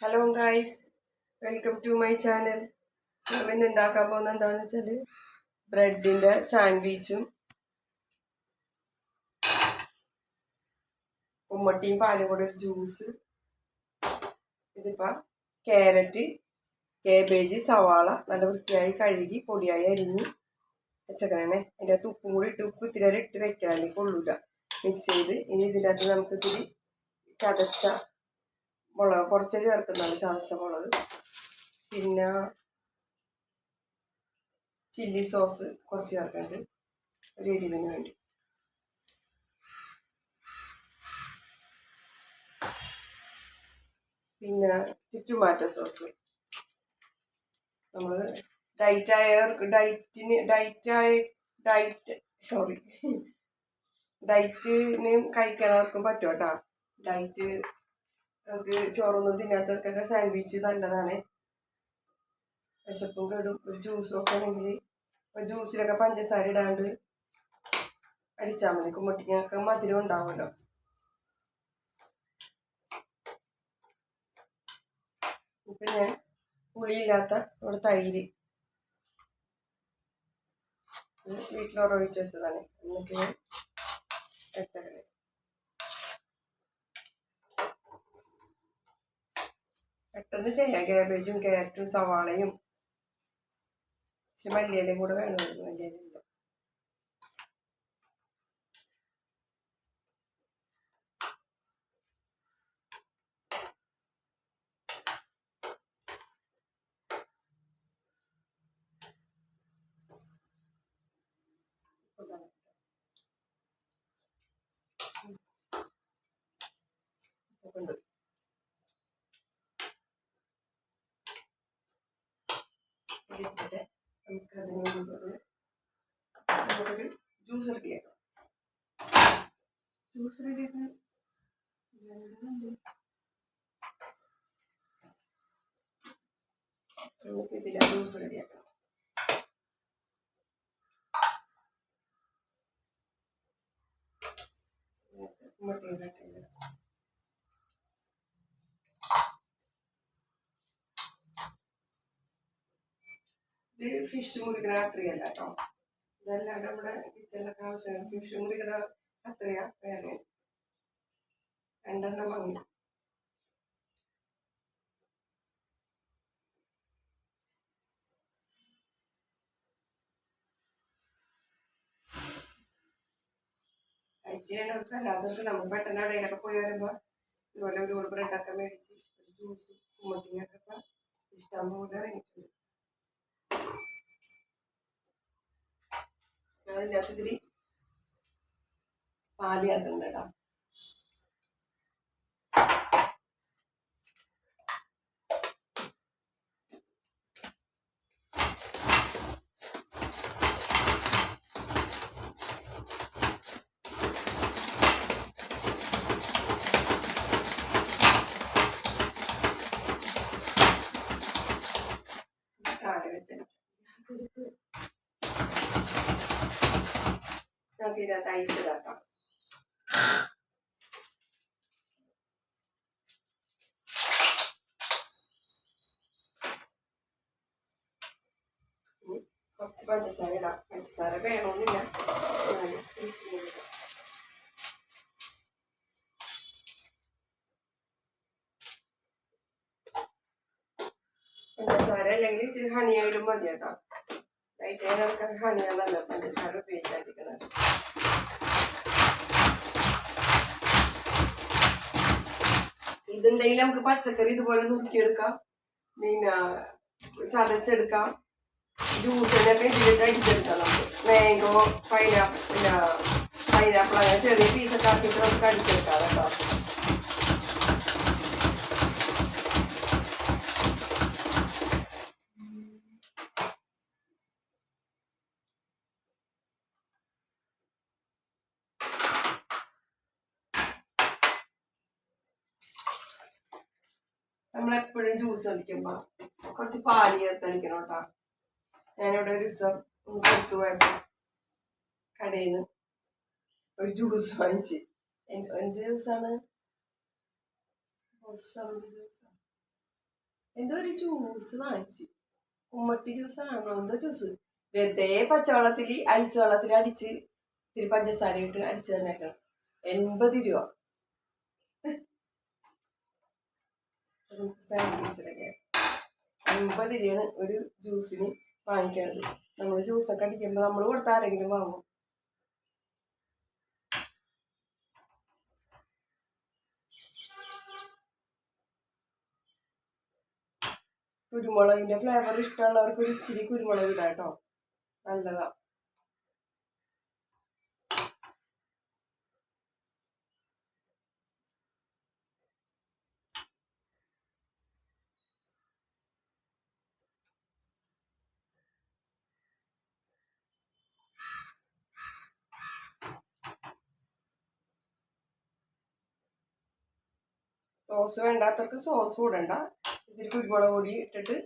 Hello guys welcome to my channel ഞാൻ ഇന്ന് ഉണ്ടാക്കാൻ പോകുന്നത് എന്താണെന്ന് വെച്ചാൽ ബ്രെഡിന്റെ സാൻഡ്വിച്ചും ഉമ്മട്ടിയും പാലും കൂടെ ഒരു ജ്യൂസ് ഇതിപ്പോൾ ക്യാരറ്റ് കേബേജ് സവാള നല്ല വൃത്തിയായി കഴുകി പൊടിയായി അരിഞ്ഞ് വെച്ചേക്കണേ. അതിന്റെ അകത്ത് ഉപ്പും കൂടി ഇട്ട് ഉപ്പ് ഇത്തിരി ഇട്ട് വെക്കാൻ കൊള്ളൂല മിക്സ് ചെയ്ത് ഇനി ഇതിന്റെ അകത്ത് നമുക്ക് ഇത്തിരി ചതച്ച മുളക് കുറച്ച് ചേർക്കുന്നതാണ് ചതച്ച മുളക്. പിന്നെ ചില്ലി സോസ് കുറച്ച് ചേർക്കുന്നുണ്ട് ഒരു എരിവിന് വേണ്ടി. പിന്നെ ടൊമാറ്റോ സോസ് നമ്മൾ ഡയറ്റ് ആയവർക്ക് ഡയറ്റിന് ഡയറ്റ് ആയി ഡയറ്റ് സോറി ഡയറ്റിന് കഴിക്കാനവർക്കും പറ്റും കേട്ടോ ഡയറ്റ് നമുക്ക് ചോറൊന്നും തിന്നാത്തവർക്കൊക്കെ സാൻഡ്വിച്ച് നല്ലതാണ്. വിശപ്പും കേടും. ഒരു ജ്യൂസ് ആണെങ്കിൽ ഇപ്പോൾ ജ്യൂസിലൊക്കെ പഞ്ചസാര ഇടാണ്ട് അടിച്ചാൽ മതി. കുമ്പട്ടിങ്ങൊക്കെ മധുരം ഉണ്ടാവുമല്ലോ. ഇപ്പം ഞാൻ പുളിയില്ലാത്ത നമ്മുടെ തൈര് വീട്ടിലോറൊഴിച്ച് വെച്ചതാണ്. എന്നിട്ട് ഞാൻ എടുത്തത് പെട്ടെന്ന് ചെയ്യാം. ക്യാബേജും ക്യാരറ്റും സവാളയും. ഇച്ചിരി മല്ലിയിലയും കൂടെ വേണമായിരുന്നു. മല്ലിയിലില്ല ഉണ്ട് ഇട്ടിട്ട് ജ്യൂസ് റെഡിയാക്കാം ജ്യൂസ് റെഡിയാക്കാം ഇത് ഫിഷ് മുറിക്കണ കത്രിയല്ല കേട്ടോ ഇതല്ലാണ്ട് നമ്മുടെ കിച്ചണിലൊക്കെ ആവശ്യമാണ്. ഫിഷ് മുറിക്കണ കത്രിയ വേറെ. രണ്ടെണ്ണം വാങ്ങി. അതൊക്കെ അല്ലാത്തവർക്ക് നമ്മൾ പെട്ടെന്ന് അടയിലൊക്കെ പോയി വരുമ്പോൾ ഇതുപോലെ ഒരു ബ്രെഡൊക്കെ മേടിച്ച് ഒരു ജ്യൂസ് കുമ്മത്തിങ്ങൊക്കെ ഇഷ്ടം പോലെ ഇറങ്ങിയിട്ടുണ്ട് അതിന്റെ അകത്ത് ഇത്തിരി പാൽ ചേർക്കുന്നുണ്ട് കേട്ടോ താഴെ വെച്ചിട്ട് നമുക്ക് ഇതിനകത്ത് ഐസ് ഇടാക്കാം ഇനി കുറച്ച് പഞ്ചസാര ഇടാം പഞ്ചസാര വേണമെന്നില്ല പഞ്ചസാര അല്ലെങ്കിൽ ഇച്ചിരി ഹണിയായാലും മതി കേട്ടോ ലൈറ്റ് നമുക്ക് ഹണിയാണ് നല്ല പഞ്ചസാര ഉപയോഗിക്കാതിരിക്കുന്നത് ഇതുണ്ടെങ്കിൽ നമുക്ക് പച്ചക്കറി ഇതുപോലെ നുറുക്കിയെടുക്കാം. പിന്നെ ചതച്ചെടുക്കാം. ജ്യൂസിനൊക്കെ ഇതിലിട്ട് അടിച്ചെടുക്കാം നമുക്ക്. മാംഗോ പൈനാപ്പിൾ പൈനാപ്പിൾ അങ്ങനെ ചെറിയ പീസൊക്കെ ആക്കിയിട്ട് നമുക്ക് അടിച്ചെടുക്കാം കേട്ടോ. നമ്മളെപ്പോഴും ജ്യൂസ് അടിക്കുമ്പോൾ കുറച്ച് പാൽ ചേർത്തടിക്കണം കേട്ടോ ഞാനിവിടെ ഒരു ദിവസം കൊടുത്തു പോയപ്പോൾ കടയിൽ നിന്ന് ഒരു ജ്യൂസ് വാങ്ങിച്ച്. എന്ത് ജ്യൂസാണ് എന്തോ ഒരു ജ്യൂസ് വാങ്ങിച്ചു. ഉമ്മട്ടി ജ്യൂസ് ആണോ? എന്തോ ജ്യൂസ് വെറുതെ പച്ചവെള്ളത്തിൽ ഐസ് വെള്ളത്തിൽ അടിച്ച് ഇത്തിരി പഞ്ചസാര ഇട്ട് അടിച്ചു തന്നേക്കണം. എൺപത് രൂപ. എൺപത് രൂപയാണ് ഒരു ജ്യൂസിന് വാങ്ങിക്കണത് നമ്മൾ ജ്യൂസൊക്കെ അടിക്കുമ്പോൾ നമ്മൾ കൊടുത്ത ആരെങ്കിലും വാങ്ങും. കുരുമുളകിന്റെ ഫ്ലേവർ ഇഷ്ടമുള്ളവർക്ക് ഒരു ഇച്ചിരി കുരുമുളക് ഇടാം കേട്ടോ നല്ലതാ. സോസ് വേണ്ടാത്തവർക്ക് സോസ് ഇടണ്ട ഇതിൽ കുരുമുളക് പൊടി ഇട്ടിട്ട്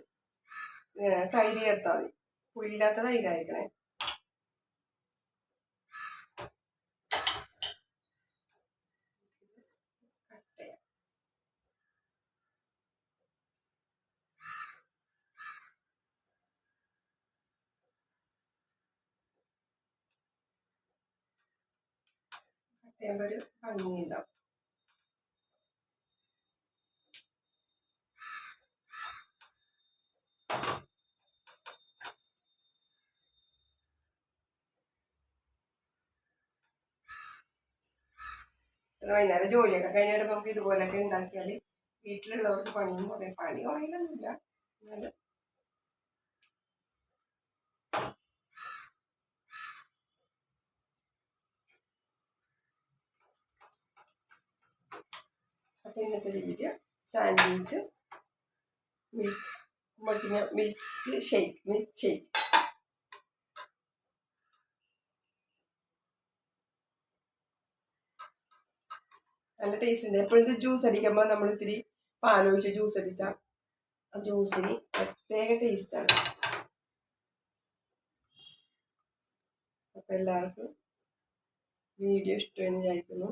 തൈര് ചേർത്താൽ മതി. പുളിയില്ലാത്ത തൈരായിരിക്കണേ. ഒരു ഭംഗിയുണ്ടാവും. വൈകുന്നേരം ജോലിയൊക്കെ കഴിഞ്ഞ വരുമ്പോൾ നമുക്ക് ഇതുപോലെയൊക്കെ ഉണ്ടാക്കിയാൽ വീട്ടിലുള്ളവർക്ക് പണിയും കുറയും പണി കുറയില്ലൊന്നുമില്ല എന്നാലും അപ്പം ഇന്നത്തെ വീഡിയോ സാൻഡ്വിച്ച് മിൽക്ക് മട്ടിന് മിൽക്ക് ഷേക്ക് മിൽക്ക് ഷേക്ക്. നല്ല ടേസ്റ്റ് ഉണ്ട്. എപ്പോഴത്തെ ജ്യൂസ് അടിക്കുമ്പോൾ നമ്മൾ ഇത്തിരി പാലൊഴിച്ച് ജ്യൂസ് അടിച്ചാൽ ജ്യൂസിന് പ്രത്യേക ടേസ്റ്റാണ് അപ്പം എല്ലാവർക്കും വീഡിയോ ഇഷ്ടമെന്ന് വിചാരിക്കുന്നു.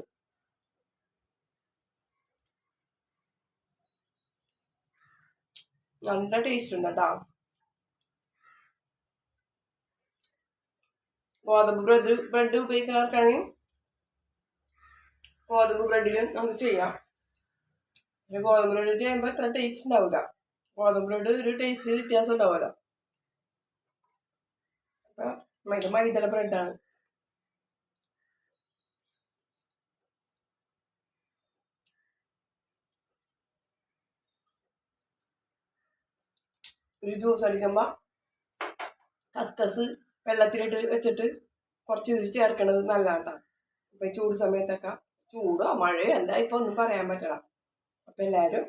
നല്ല ടേസ്റ്റ് ഉണ്ട് കേട്ടോ ഗോതമ്പ് ബ്രെഡ് ബ്രെഡ് ഉപയോഗിക്കുന്നവർക്കാണെങ്കിൽ ഗോതമ്പ് ബ്രെഡിലും നമുക്ക് ചെയ്യാം. പിന്നെ ഗോതമ്പ് ബ്രെഡ് ചെയ്യുമ്പോൾ ഇത്ര ടേസ്റ്റ് ഉണ്ടാവില്ല ഗോതമ്പ് ബ്രെഡ് ഒരു ടേസ്റ്റ് വ്യത്യാസം ഉണ്ടാവില്ല അപ്പം മൈദ മൈദല ബ്രെഡാണ് ഒരു ജ്യൂസ് അടിക്കുമ്പോൾ കസ്കസ് വെള്ളത്തിലിട്ട് വെച്ചിട്ട് കുറച്ച് ഇതിൽ ചേർക്കണത് നല്ലതാണ് അപ്പം ഈ ചൂട് സമയത്തൊക്കെ ചൂടോ മഴയോ എന്താ ഇപ്പോൾ ഒന്നും പറയാൻ പറ്റില്ല. അപ്പം എല്ലാവരും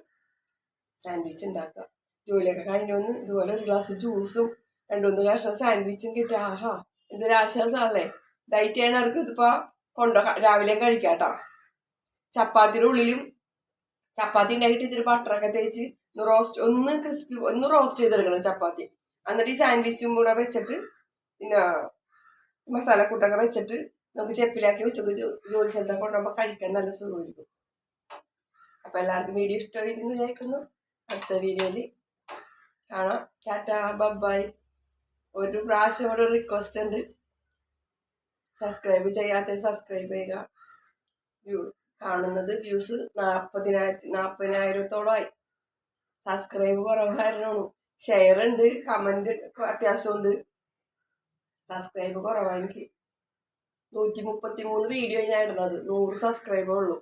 സാൻഡ്വിച്ച് ഉണ്ടാക്കുക. ജോലിയൊക്കെ കഴിഞ്ഞ് വന്ന് ഇതുപോലെ ഒരു ഗ്ലാസ് ജ്യൂസും രണ്ട് മൂന്ന് കഷ്ണം സാൻഡ്വിച്ചും കിട്ടുക. ആഹാ എന്തൊരു ആശ്വാസമാണല്ലേ? ഡയറ്റ് ചെയ്യണവർക്ക് ഇതിപ്പോൾ കൊണ്ടോ രാവിലെയും കഴിക്കാം കേട്ടോ ചപ്പാത്തിയുടെ ഉള്ളിലും ചപ്പാത്തി ഉണ്ടാക്കിയിട്ട് ഇത്തിരി ബട്ടറൊക്കെ തേച്ച് റോസ്റ്റ് ഒന്ന് ക്രിസ്പി ഒന്ന് റോസ്റ്റ് ചെയ്തെടുക്കണം ചപ്പാത്തി. എന്നിട്ട് ഈ സാൻഡ്വിച്ചും കൂടെ വെച്ചിട്ട് പിന്നെ മസാലക്കൂട്ടൊക്കെ വെച്ചിട്ട് നമുക്ക് ചെപ്പിലാക്കി ഉച്ചയ്ക്ക് ജോലി സ്ഥലത്തൊക്കെ കൊണ്ടുപോകുമ്പോൾ കഴിക്കാൻ നല്ല സുഖമായിരിക്കും. അപ്പൊ എല്ലാവർക്കും വീഡിയോ ഇഷ്ടമായിരുന്നു വിചാരിക്കുന്നു. അടുത്ത വീഡിയോയിൽ കാണാം. ടാറ്റ ബബായ് ഒരു പ്രാവശ്യം ഒരു റിക്വസ്റ്റ് ഉണ്ട്. സബ്സ്ക്രൈബ് ചെയ്യാത്ത സബ്സ്ക്രൈബ് ചെയ്യുക. വ്യൂ കാണുന്നത് വ്യൂസ് നാൽപ്പതിനായിരത്തി നാൽപ്പതിനായിരത്തോളമായി സബ്സ്ക്രൈബ് കുറവായിരുന്നു. ഷെയർ ഉണ്ട് കമന്റ് അത്യാവശ്യം ഉണ്ട്. സബ്സ്ക്രൈബ് കുറവാണ് എനിക്ക്. നൂറ്റി മുപ്പത്തി മൂന്ന് വീഡിയോ ഞാൻ ഇടുന്നത്. നൂറ് സബ്സ്ക്രൈബേ ഉള്ളൂ.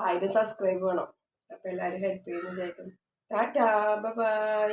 ആയിരം സബ്സ്ക്രൈബ് വേണം. അപ്പം എല്ലാരും ഹെൽപ്പ് ചെയ്യുന്നു വിചാരിക്കുന്നു. Tata bye